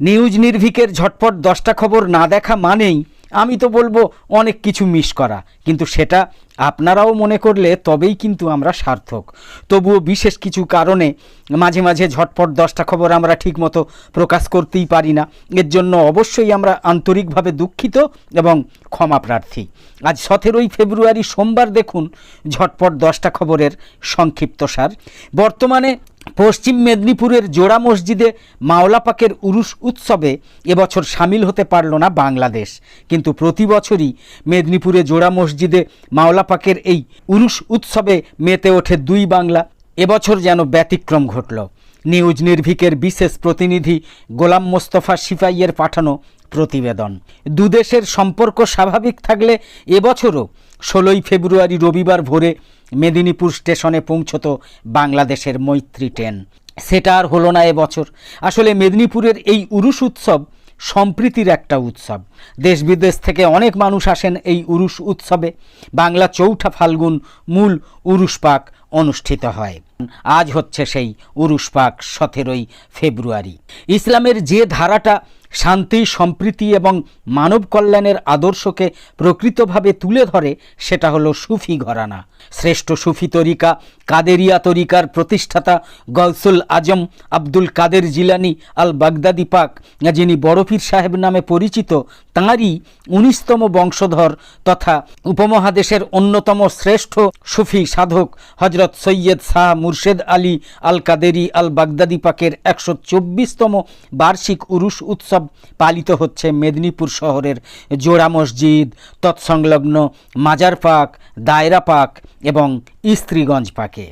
News নির্ভিকের ঝটপট দশটা খবর না দেখা মানেই আমি তো বলব অনেক কিছু মিস করা। কিন্তু সেটা আপনারাও মনে করলে তবেই কিন্তু আমরা সার্থক। তবুও বিশেষ কিছু কারণে মাঝে মাঝে ঝটপট দশটা খবর আমরা ঠিকমতো প্রকাশ করতেই পারি না। এর জন্য অবশ্যই আমরা আন্তরিকভাবে দুঃখিত এবং ক্ষমা প্রার্থী। আজ সতেরোই ফেব্রুয়ারি সোমবার দেখুন ঝটপট দশটা খবরের সংক্ষিপ্তসার বর্তমানে পশ্চিম মেদিনীপুরের জোড়া মসজিদে মাওলাপাকের উরুস উৎসবে এবছর সামিল হতে পারল না বাংলাদেশ। কিন্তু প্রতি বছরই মেদিনীপুরে জোড়া মসজিদে মাওলাপাকের এই উরুস উৎসবে মেতে ওঠে দুই বাংলা। এবছর যেন ব্যতিক্রম ঘটল। নিউজ নির্ভিকের বিশেষ প্রতিনিধি গোলাম মোস্তফা সিপাইয়ের পাঠানো প্রতিবেদন। দুদেশের সম্পর্ক স্বাভাবিক থাকলে এবছরও ষোলোই ফেব্রুয়ারি রবিবার ভোরে মেদিনীপুর স্টেশনে পৌঁছত বাংলাদেশের মৈত্রী ট্রেন। সেটা আর হলো না এবছর। আসলে মেদিনীপুরের এই উরুস উৎসব সম্প্রীতির একটা উৎসব। দেশ বিদেশ থেকে অনেক মানুষ আসেন এই উরুস উৎসবে। বাংলা চৌঠা ফাল্গুন মূল উরুস পাক অনুষ্ঠিত হয়। আজ হচ্ছে সেই উরুস পাক সতেরোই ফেব্রুয়ারি। ইসলামের যে ধারাটা শান্তি, সম্প্রীতি এবং মানব কল্যাণের আদর্শকে প্রকৃতভাবে তুলে ধরে, সেটা হলো সুফি ঘরানা। শ্রেষ্ঠ সুফি তরিকা, কাদেরিয়া তরিকার প্রতিষ্ঠাতা গলসুল আজম আব্দুল কাদের জিলানি আল বাগদাদি পাক, যিনি বড়পীর সাহেব নামে পরিচিত, তাঁরই উনিশতম বংশধর তথা উপমহাদেশের অন্যতম শ্রেষ্ঠ সুফি সাধক হজরত সৈয়দ শাহ মুর্শেদ আলী আল কাদেরি আল বাগদাদি পাকের একশো চব্বিশতম বার্ষিক উরুস উৎসব পালিত হচ্ছে মেদিনীপুর শহরের জোড়া মসজিদ, তৎসংলগ্ন মাজার পাক দায়রা পাক এবং ইস্ত্রীগঞ্জ পাকে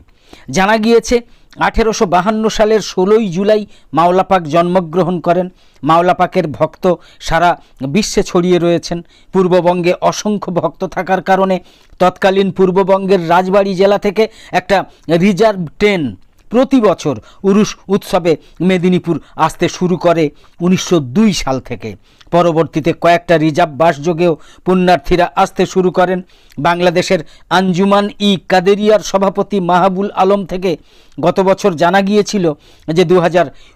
জানা গিয়েছে, আঠেরোশো বাহান্ন সালের ষোলোই জুলাই মাওলাপাক জন্মগ্রহণ করেন। মাওলাপাকের ভক্ত সারা বিশ্বে ছড়িয়ে রয়েছেন। পূর্ববঙ্গে অসংখ্য ভক্ত থাকার কারণে তৎকালীন পূর্ববঙ্গের রাজবাড়ি জেলা থেকে একটা রিজার্ভ ট্রেন প্রতি বছর উরুস উৎসবে মেদিনীপুর আসতে শুরু করে উনিশশো দুই সাল থেকে। পরবর্তীতে কয়েকটা রিজার্ভ বাসযোগেও পুণ্যার্থীরা আসতে শুরু করেন। বাংলাদেশের আঞ্জুমান ই কাদেরিয়ার সভাপতি মাহাবুল আলম থেকে গত বছর জানা গিয়েছিল যে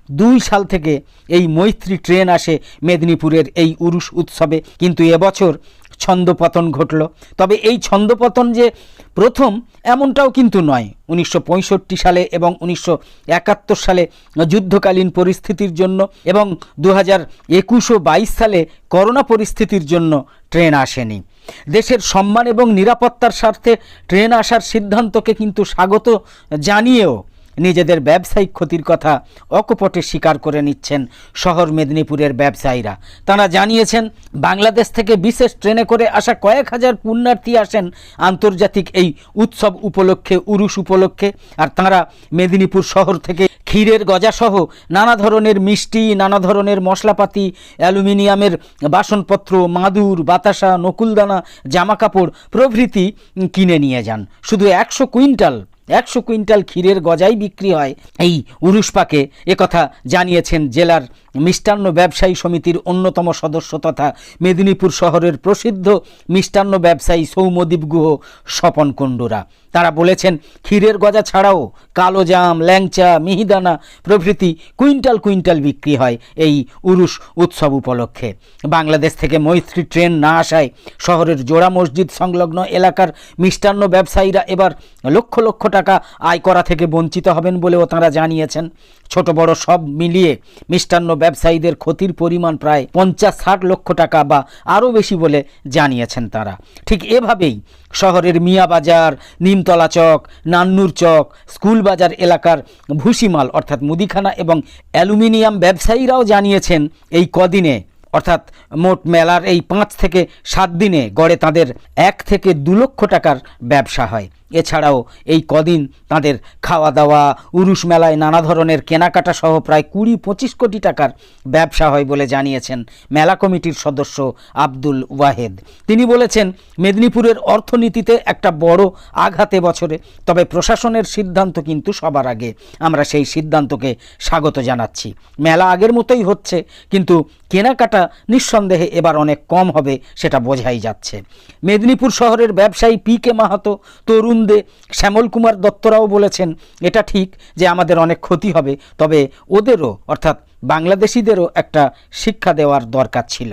দু সাল থেকে এই মৈত্রী ট্রেন আসে মেদিনীপুরের এই উরুস উৎসবে। কিন্তু এবছর ছন্দপতন ঘটল। তবে এই ছন্দপতন যে প্রথম, এমনটাও কিন্তু নয়। উনিশশো সালে এবং উনিশশো একাত্তর সালে যুদ্ধকালীন পরিস্থিতির জন্য এবং দু হাজার একুশ বাইশ সালে করোনা পরিস্থিতির জন্য ট্রেন আসেনি। দেশের সম্মান এবং নিরাপত্তার স্বার্থে ট্রেন আসার সিদ্ধান্তকে কিন্তু স্বাগত জানিয়েও নিজেদের ব্যবসায়িক ক্ষতির কথা অকপটে স্বীকার করে নিচ্ছেন শহর মেদিনীপুরের ব্যবসায়ীরা। তারা জানিয়েছেন, বাংলাদেশ থেকে বিশেষ ট্রেনে করে আসা কয়েক হাজার পুণ্যার্থী আসেন আন্তর্জাতিক এই উৎসব উপলক্ষে উরুস উপলক্ষে, আর তাঁরা মেদিনীপুর শহর থেকে ক্ষীরের গজাসহ নানা ধরনের মিষ্টি, নানা ধরনের মশলাপাতি, অ্যালুমিনিয়ামের বাসনপত্র, মাদুর, বাতাসা, নকুলদানা, জামাকাপড় প্রভৃতি কিনে নিয়ে যান। শুধু একশো কুইন্টাল একশো কুইন্টাল ক্ষীরের গজাই বিক্রি হয়। এই উরুসপাকে একথা জানিয়েছেন জেলার মিষ্টান্ন ব্যবসায়ী সমিতির অন্যতম সদস্য তথা মেদিনীপুর শহরের প্রসিদ্ধ মিষ্টান্ন ব্যবসায়ী সৌমদীপ গুহ স্বপন কুণ্ডুরা। তারা বলেছেন, ক্ষীরের গজা ছাড়াও কালো জাম, ল্যাংচা, মিহিদানা প্রভৃতি কুইন্টাল কুইন্টাল বিক্রি হয় এই উরুস উৎসব উপলক্ষে। বাংলাদেশ থেকে মৈত্রী ট্রেন না আসায় শহরের জোড়া মসজিদ সংলগ্ন এলাকার মিষ্টান্ন ব্যবসায়ীরা এবার লক্ষ লক্ষ টাকা আয় করা থেকে বঞ্চিত হবেন বলেও তাঁরা জানিয়েছেন। ছোট বড় সব মিলিয়ে মিষ্টান্ন ব্যবসায়ীদের ক্ষতির পরিমাণ প্রায় পঞ্চাশ ষাট লক্ষ টাকা বা আরও বেশি বলে জানিয়েছেন তারা। ঠিক এভাবেই শহরের মিয়া বাজার, নিমতলা চক, নান্নুর চক, স্কুল বাজার এলাকার ভুসিমাল অর্থাৎ মুদিখানা এবং অ্যালুমিনিয়াম ব্যবসায়ীরাও জানিয়েছেন, এই কদিনে অর্থাৎ মোট মেলার এই পাঁচ থেকে সাত দিনে গড়ে তাদের এক থেকে দু লক্ষ টাকার ব্যবসা হয়। এছাড়াও এই কদিন তাদের খাওয়া দাওয়া উরুস মেলায় নানা ধরনের কেনাকাটা সহ প্রায় কুড়ি পঁচিশ কোটি টাকার ব্যবসা হয় বলে জানিয়েছেন মেলা কমিটির সদস্য আব্দুল ওয়াহেদ। তিনি বলেছেন, মেদিনীপুরের অর্থনীতিতে একটা বড় আঘাত বছরে, তবে প্রশাসনের সিদ্ধান্ত কিন্তু সবার আগে। আমরা সেই সিদ্ধান্তকে স্বাগত জানাচ্ছি। মেলা আগের মতোই হচ্ছে, কিন্তু কেনাকাটা নিঃসন্দেহে এবার অনেক কম হবে, সেটা বোঝাই যাচ্ছে। মেদিনীপুর শহরের ব্যবসায়ী পি কে মাহাতো তরুণ দে শ্যামল কুমার দত্তরাও বলেছেন, এটা ঠিক যে আমাদের অনেক ক্ষতি হবে, তবে ওদেরও, অর্থাৎ বাংলাদেশিদেরও একটা শিক্ষা দেওয়ার দরকার ছিল।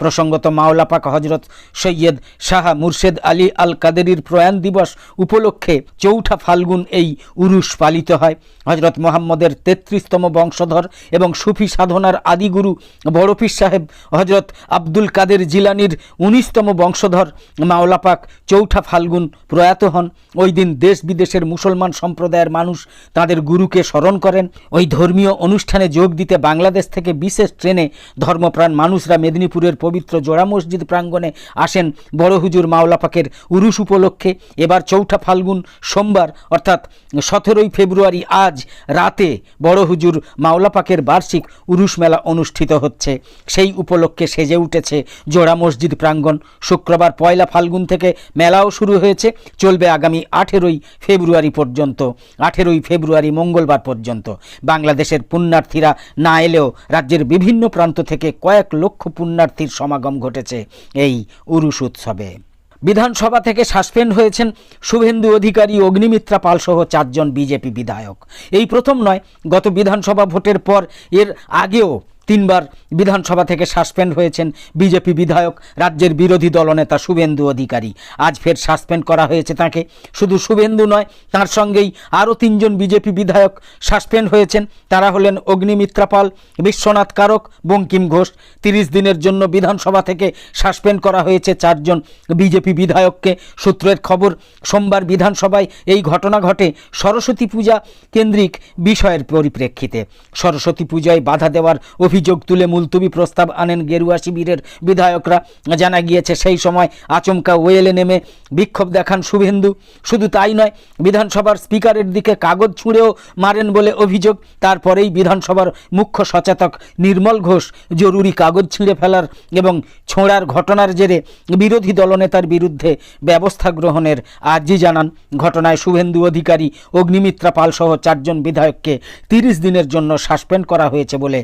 প্রসঙ্গত মাওলা পাক হজরত সৈয়দ শাহ মুর্শেদ আলী আল কাদেরির প্রয়াণ দিবস উপলক্ষে চৌঠা ফাল্গুন এই উরুস পালিত হয়। হজরত মোহাম্মদের তেত্রিশতম বংশধর এবং সুফি সাধনার আদিগুরু বড় পীর সাহেব হজরত আব্দুল কাদের জিলানির উনিশতম বংশধর মাওলা পাক চৌঠা ফাল্গুন প্রয়াত হন। ওই দিন দেশ বিদেশের মুসলমান সম্প্রদায়ের মানুষ তাদের গুরুকে স্মরণ করেন। ওই ধর্মীয় অনুষ্ঠানে যোগ দিতে বাংলাদেশ থেকে বিশেষ ট্রেনে ধর্মপ্রাণ মানুষরা মেদিনীপুরের পবিত্র জোড়া মসজিদ প্রাঙ্গণে আসেন বড় হুজুর মাওলা পাকের উরুস উপলক্ষে। এবার চৌঠা ফাল্গুন সোমবার, অর্থাৎ সতেরোই ফেব্রুয়ারি আজ রাতে বড় হুজুর মাওলা পাকের বার্ষিক উরুস মেলা অনুষ্ঠিত হচ্ছে। সেই উপলক্ষে সেজে উঠেছে জোড়া মসজিদ প্রাঙ্গণ। শুক্রবার পয়লা ফাল্গুন থেকে মেলাও শুরু হয়েছে, চলবে আগামী আঠেরোই ফেব্রুয়ারি পর্যন্ত। আঠেরোই ফেব্রুয়ারি মঙ্গলবার পর্যন্ত। বাংলাদেশের পুণ্যার্থীরা না এলেও রাজ্যের বিভিন্ন প্রান্ত থেকে কয়েক লক্ষ পুণ্যার্থীর সমাগম ঘটেছে এই উরুষ উৎসবে। বিধানসভা থেকে সাসপেন্ড হয়েছেন শুভেন্দু অধিকারী, অগ্নিমিত্রা পালসহ চারজন বিজেপি বিধায়ক। এই প্রথম নয়, গত বিধানসভা ভোটের পর এর আগেও তিনবার বিধানসভা থেকে সাসপেন্ড হয়েছেন বিজেপি বিধায়ক রাজ্যের বিরোধী দলনেতা শুভেন্দু অধিকারী। আজ ফের সাসপেন্ড করা হয়েছে তাকে। শুধু শুভেন্দু নয়, তার সঙ্গেই আরও তিনজন বিজেপি বিধায়ক সাসপেন্ড হয়েছেন। তারা হলেন অগ্নিমিত্রা পাল, বিশ্বনাথ কারক, বঙ্কিম ঘোষ। তিরিশ দিনের জন্য বিধানসভা থেকে সাসপেন্ড করা হয়েছে চারজন বিজেপি বিধায়ককে। সূত্রের খবর, সোমবার বিধানসভায় এই ঘটনা ঘটে সরস্বতী পূজা কেন্দ্রিক বিষয়ের পরিপ্রেক্ষিতে। সরস্বতী পূজায় বাধা দেওয়ার অভিযোগ তুলে মুলতুবি প্রস্তাব আনেন গেরুয়া শিবিরের বিধায়করা। জানা গিয়েছে, সেই সময় আচমকা ওয়েলে নেমে বিক্ষোভ দেখান শুভেন্দু। শুধু তাই নয়, বিধানসভার স্পিকারের দিকে কাগজ ছুঁড়েও মারেন বলে অভিযোগ। তারপরেই বিধানসভার মুখ্য সচেতক নির্মল ঘোষ জরুরি কাগজ ছিঁড়ে ফেলার এবং ছোঁড়ার ঘটনার জেরে বিরোধী দলনেতার বিরুদ্ধে ব্যবস্থা গ্রহণের আর্জি জানান। ঘটনায় শুভেন্দু অধিকারী অগ্নিমিত্রা পালসহ চারজন বিধায়ককে তিরিশ দিনের জন্য সাসপেন্ড করা হয়েছে বলে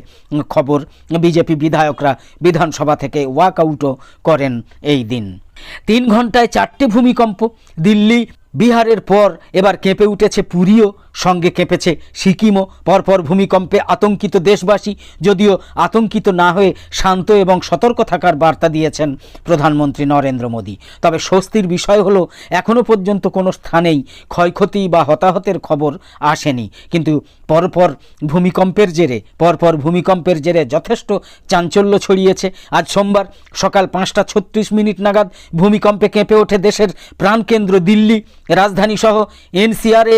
খবর। বিজেপি বিধায়করা বিধানসভা থেকে ওয়াকআউটও করেন এই দিন। তিন ঘন্টায় চারটি ভূমিকম্প, দিল্লি, বিহারের পর এবার কেঁপে উঠেছে পুরীও। সঙ্গে কেঁপেছে সিকিমও। পরপর ভূমিকম্পে আতঙ্কিত দেশবাসী, যদিও আতঙ্কিত না হয়ে শান্ত এবং সতর্ক থাকার বার্তা দিয়েছেন প্রধানমন্ত্রী নরেন্দ্র মোদী। তবে স্বস্তির বিষয় হলো এখনও পর্যন্ত কোনো স্থানেই ক্ষয়ক্ষতি বা হতাহতের খবর আসেনি। কিন্তু পরপর ভূমিকম্পের জেরে, পরপর ভূমিকম্পের জেরে যথেষ্ট চাঞ্চল্য ছড়িয়েছে। আজ সোমবার সকাল পাঁচটা ছত্রিশ মিনিট নাগাদ ভূমিকম্পে কেঁপে ওঠে দেশের প্রাণকেন্দ্র দিল্লি। রাজধানী সহ এনসিআরে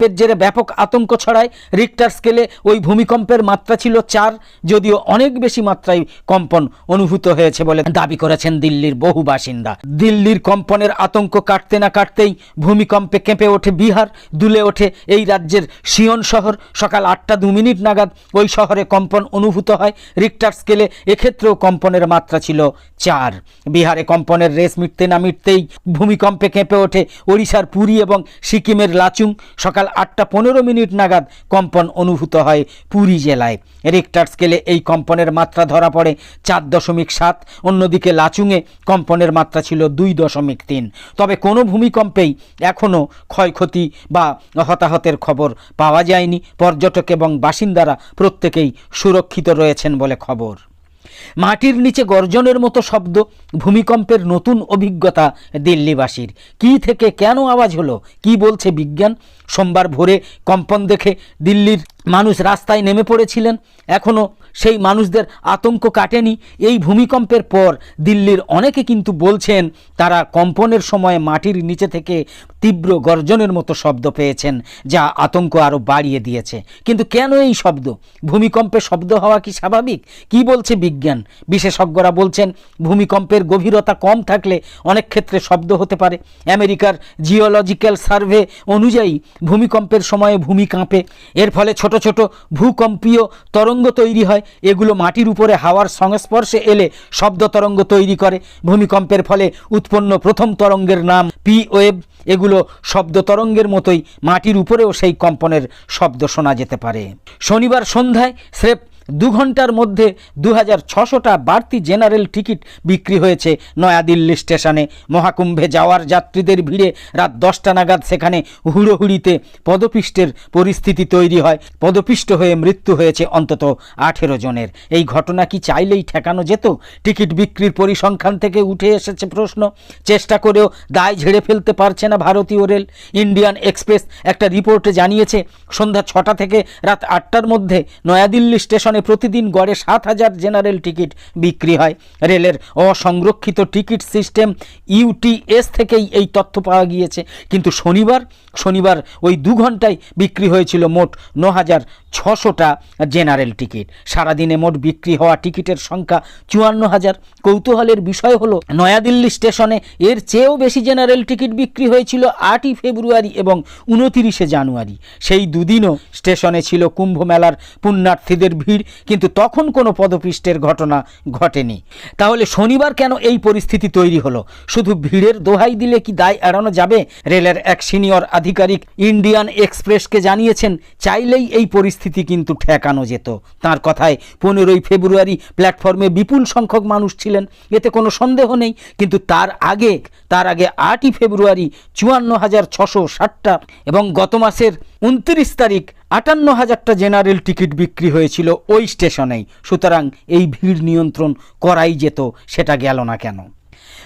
ভূমিকম্পের জেরে ব্যাপক আতঙ্ক ছড়ায়। রিক্টার স্কেলে ওই ভূমিকম্পের মাত্রা ছিল চার, যদিও অনেক বেশি মাত্রায় কম্পন অনুভূত হয়েছে বলে দাবি করেছেন দিল্লির বহু বাসিন্দা। দিল্লির কম্পনের আতঙ্ক কাটতে না কাটতেই ভূমিকম্পে কেঁপে ওঠে বিহার, দুলে ওঠে এই রাজ্যের সিয়ন শহর। সকাল আটটা দু মিনিট নাগাদ ওই শহরে কম্পন অনুভূত হয়। রিক্টার স্কেলে এক্ষেত্রেও কম্পনের মাত্রা ছিল চার। বিহারে কম্পনের রেস মিটতে না মিটতেই ভূমিকম্পে কেঁপে ওঠে ওড়িশার পুরী এবং সিকিমের লাচুং। সকাল আটটা পনেরো মিনিট নাগাদ কম্পন অনুভূত হয় পুরী জেলায়। রিক্টার স্কেলে এই কম্পনের মাত্রা ধরা পড়ে চার দশমিক সাত, অন্যদিকে লাচুংয়ে কম্পনের মাত্রা ছিল দুই দশমিক তিন। তবে কোনো ভূমিকম্পেই এখনও ক্ষয়ক্ষতি বা হতাহতের খবর পাওয়া যায়নি। পর্যটক এবং বাসিন্দারা প্রত্যেকেই সুরক্ষিত রয়েছেন বলে খবর। মাটির নিচে গর্জনের মতো শব্দ ভূমিকম্পের নতুন অভিজ্ঞতা দিল্লিবাসীর। কী থেকে কেন আওয়াজ হলো? কি বলছে বিজ্ঞান? সোমবার ভোরে কম্পন দেখে দিল্লির মানুষ রাস্তায় নেমে পড়েছিলেন। এখনও সেই মানুষদের আতঙ্ক কাটেনি। এই ভূমিকম্পের পর দিল্লির অনেকে কিন্তু বলছেন, তারা কম্পনের সময় মাটির নিচে থেকে তীব্র গর্জনের মতো শব্দ পেয়েছেন, যা আতঙ্ক আরও বাড়িয়ে দিয়েছে। কিন্তু কেন এই শব্দ? ভূমিকম্পে শব্দ হওয়া কি স্বাভাবিক? কি বলছে বিজ্ঞান? বিশেষজ্ঞরা বলছেন, ভূমিকম্পের গভীরতা কম থাকলে অনেক ক্ষেত্রে শব্দ হতে পারে। আমেরিকার জিওলজিক্যাল সার্ভে অনুযায়ী ভূমিকম্পের সময়ে ভূমি কাঁপে। এর ফলে ছোট ছোট ভূকম্পীয় তরঙ্গ তৈরি হয়। এগুলো মাটির উপরে হাওয়ার সংস্পর্শে এলে শব্দ তরঙ্গ তৈরি করে। ভূমিকম্পের ফলে উৎপন্ন প্রথম তরঙ্গের নাম পি ওয়েব এগুলো শব্দ তরঙ্গের মতোই মাটির উপরেও সেই কম্পনের শব্দ শোনা যেতে পারে। শনিবার সন্ধ্যায় স্রেফ দু ঘণ্টার মধ্যে দু হাজার ছশোটা বাড়তি জেনারেল টিকিট বিক্রি হয়েছে নয়াদিল্লি স্টেশনে। মহাকুম্ভে যাওয়ার যাত্রীদের ভিড়ে রাত দশটা নাগাদ সেখানে হুড়োহুড়িতে পদপিষ্টের পরিস্থিতি তৈরি হয়। পদপিষ্ট হয়ে মৃত্যু হয়েছে অন্তত আঠেরো জনের। এই ঘটনা কি চাইলেই ঠেকানো যেত? টিকিট বিক্রির পরিসংখ্যান থেকে উঠে এসেছে প্রশ্ন। চেষ্টা করেও দায় ঝেড়ে ফেলতে পারছে না ভারতীয় রেল। ইন্ডিয়ান এক্সপ্রেস একটা রিপোর্টে জানিয়েছে, সন্ধ্যা ছটা থেকে রাত আটটার মধ্যে নয়াদিল্লি স্টেশনে প্রতিদিন গড়ে সাত হাজার জেনারেল টিকিট বিক্রি হয়। রেলের অসংরক্ষিত টিকিট সিস্টেম ইউটিএস থেকেই এই তথ্য পাওয়া গিয়েছে। কিন্তু শনিবার শনিবার ওই দু ঘন্টায় বিক্রি হয়েছিল মোট ন হাজার ছশোটা জেনারেল টিকিট। সারাদিনে মোট বিক্রি হওয়া টিকিটের সংখ্যা চুয়ান্ন হাজার। কৌতূহলের বিষয় হলো, নয়াদিল্লি স্টেশনে এর চেয়েও বেশি জেনারেল টিকিট বিক্রি হয়েছিল আটই ফেব্রুয়ারি এবং উনতিরিশে জানুয়ারি। সেই দুদিনও স্টেশনে ছিল কুম্ভ মেলার পুণ্যার্থীদের ভিড়, কিন্তু তখন কোনো পদপিষ্টের ঘটনা ঘটেনি। তাহলে শনিবার কেন এই পরিস্থিতি তৈরি হলো? শুধু ভিড়ের দোহাই দিলে কি দায় এড়ানো যাবে? রেলের এক সিনিয়র আধিকারিক ইন্ডিয়ান এক্সপ্রেসকে জানিয়েছেন, চাইলেই এই পরিস্থিতি কিন্তু ঠেকানো যেত। তার কথায় পনেরোই ফেব্রুয়ারি প্ল্যাটফর্মে বিপুল সংখ্যক মানুষ ছিলেন। এতে কোনো সন্দেহ নেই, কিন্তু তার আগে তার আগে আটই ফেব্রুয়ারি চুয়ান্ন হাজার ছশো ষাটটা এবং গত মাসের উনত্রিশ তারিখ আটান্ন হাজারটা জেনারেল টিকিট বিক্রি হয়েছিল ওই স্টেশনেই। সুতরাং এই ভিড় নিয়ন্ত্রণ করাই যেত, সেটা গেল না কেন?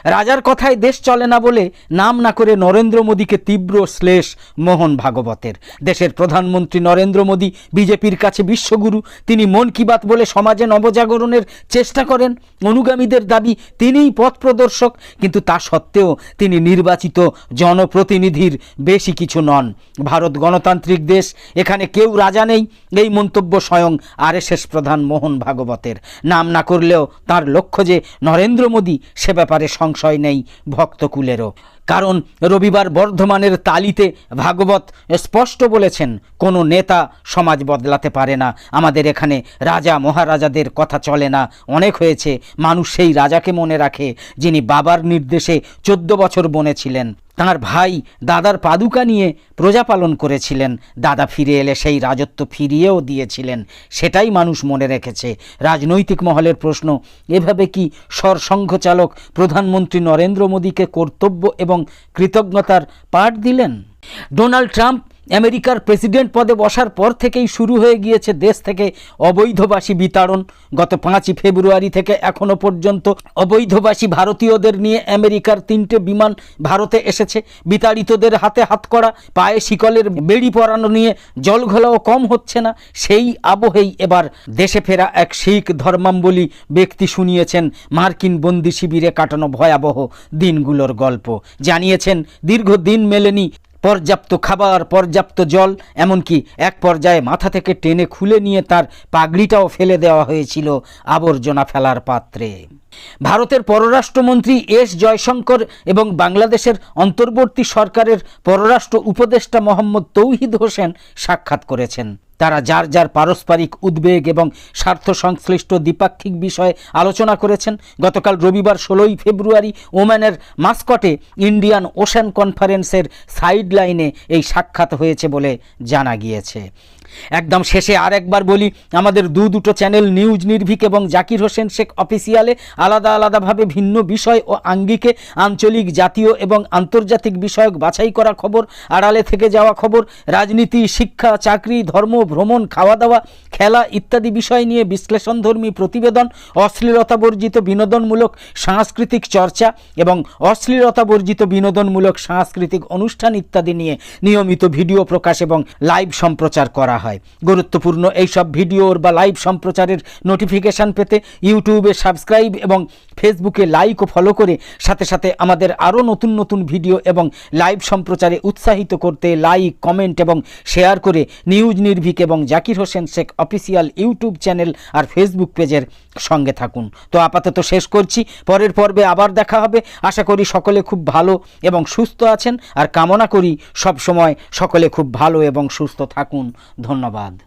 রাজার কথায় দেশ চলে না বলে নাম না করে নরেন্দ্র মোদীকে তীব্র শ্লেষ মোহন ভাগবতের। দেশের প্রধানমন্ত্রী নরেন্দ্র মোদী, বিজেপির কাছে বিশ্বগুরু, তিনি মন কি বাত বলে সমাজে নবজাগরণের চেষ্টা করেন। অনুগামীদের দাবি, তিনিই পথ প্রদর্শক, কিন্তু তা সত্ত্বেও তিনি নির্বাচিত জনপ্রতিনিধির বেশি কিছু নন। ভারত গণতান্ত্রিক দেশ, এখানে কেউ রাজা নেই, এই মন্তব্য স্বয়ং আরএসএস প্রধান মোহন ভাগবতের। নাম না করলেও তার লক্ষ্য যে নরেন্দ্র মোদী সে ব্যাপারে সংশয় নেই ভক্তকুলেরও। কারণ রবিবার বর্ধমানের তালিতে ভাগবত স্পষ্ট বলেছেন, কোনো নেতা সমাজ বদলাতে পারে না। আমাদের এখানে রাজা মহারাজাদের কথা চলে না। অনেক হয়েছে, মানুষ সেই রাজাকে মনে রাখে যিনি বাবার নির্দেশে চোদ্দ বছর বনে ছিলেন তাঁর ভাই দাদার পাদুকা নিয়ে প্রজা পালন করেছিলেন। দাদা ফিরে এলে সেই রাজত্ব ফিরিয়েও দিয়েছিলেন। সেটাই মানুষ মনে রেখেছে। রাজনৈতিক মহলের প্রশ্ন, এভাবে কি সরসংঘচালক প্রধানমন্ত্রী নরেন্দ্র মোদীকে কর্তব্য এবং কৃতজ্ঞতার পাঠ দিলেন? ডোনাল্ড ট্রাম্প আমেরিকার প্রেসিডেন্ট পদে বসার পর থেকেই শুরু হয়ে গিয়েছে দেশ থেকে অবৈধবাসী বিতাড়ন। গত পাঁচই ফেব্রুয়ারি থেকে এখনও পর্যন্ত অবৈধবাসী ভারতীয়দের নিয়ে আমেরিকার তিনটে বিমান ভারতে এসেছে। বিতাড়িতদের হাতে হাত করা, পায়ে শিকলের বেড়ি পরানো নিয়ে জলঘোলাও কম হচ্ছে না, সেই আবহেই এবার দেশে ফেরা এক শিখ ধর্মাম্বলী ব্যক্তি শুনিয়েছেন মার্কিন বন্দি শিবিরে কাটানো ভয়াবহ দিনগুলোর গল্প। জানিয়েছেন, দীর্ঘদিন মেলেনি পর্যাপ্ত খাবার, পর্যাপ্ত জল, এমনকি এক পর্যায়ে মাথা থেকে টেনে খুলে নিয়ে তার পাগড়িটাও ফেলে দেওয়া হয়েছিল আবর্জনা ফেলার পাত্রে। ভারতের পররাষ্ট্রমন্ত্রী এস জয়শঙ্কর এবং বাংলাদেশের অন্তর্বর্তী সরকারের পররাষ্ট্র উপদেষ্টা মোহাম্মদ তৌহিদ হোসেন সাক্ষাৎ করেছেন। তারা যার যার পারস্পরিক উদ্বেগ এবং স্বার্থ সংশ্লিষ্ট দ্বিপাক্ষিক বিষয়ে আলোচনা করেছেন। গতকাল রবিবার ষোলোই ফেব্রুয়ারি ওম্যানের মাস্কটে ইন্ডিয়ান ওশান কনফারেন্সের সাইডলাইনে এই সাক্ষাৎ হয়েছে বলে জানা গিয়েছে। একদম শেষে আরেকবার বলি, আমাদের দু দুটো চ্যানেল, নিউজ নির্ভীক এবং জাকির হোসেন শেখ অফিসিয়ালে আলাদা আলাদাভাবে ভিন্ন বিষয় ও আঙ্গিকে আঞ্চলিক, জাতীয় এবং আন্তর্জাতিক বিষয়ক বাছাই করা খবর, আড়ালে থেকে যাওয়া খবর, রাজনীতি, শিক্ষা, চাকরি, ধর্ম, ভ্রমণ খাওয়া দাওয়া খেলা ইত্যাদি বিষয় নিয়ে বিশ্লেষণধর্মী প্রতিবেদন অশ্লীলতা বর্জিত বিনোদনমূলক সাংস্কৃতিক চর্চা এবং অশ্লীলতা বর্জিত বিনোদনমূলক সাংস্কৃতিক অনুষ্ঠান ইত্যাদি নিয়ে নিয়মিত ভিডিও প্রকাশ এবং লাইভ সম্প্রচার করা হয়। গুরুত্বপূর্ণ এইসব ভিডিওর বা লাইভ সম্প্রচারের নোটিফিকেশান পেতে ইউটিউবে সাবস্ক্রাইব এবং ফেসবুকে লাইক ও ফলো করে সাথে সাথে আমাদের আরও নতুন নতুন ভিডিও এবং লাইভ সম্প্রচারে উৎসাহিত করতে লাইক কমেন্ট এবং শেয়ার করে নিউজ নির্ভীক এবং Zakir Hossain Sheikh official YouTube channel আর ফেসবুক পেজের সঙ্গে থাকুন। তো আপাতত শেষ করছি। পরের পর্বে আবার দেখা হবে। আশা করি সকলে খুব ভালো এবং সুস্থ আছেন। আর কামনা করি সব সময় সকলে খুব ভালো এবং সুস্থ থাকুন। ধন্যবাদ।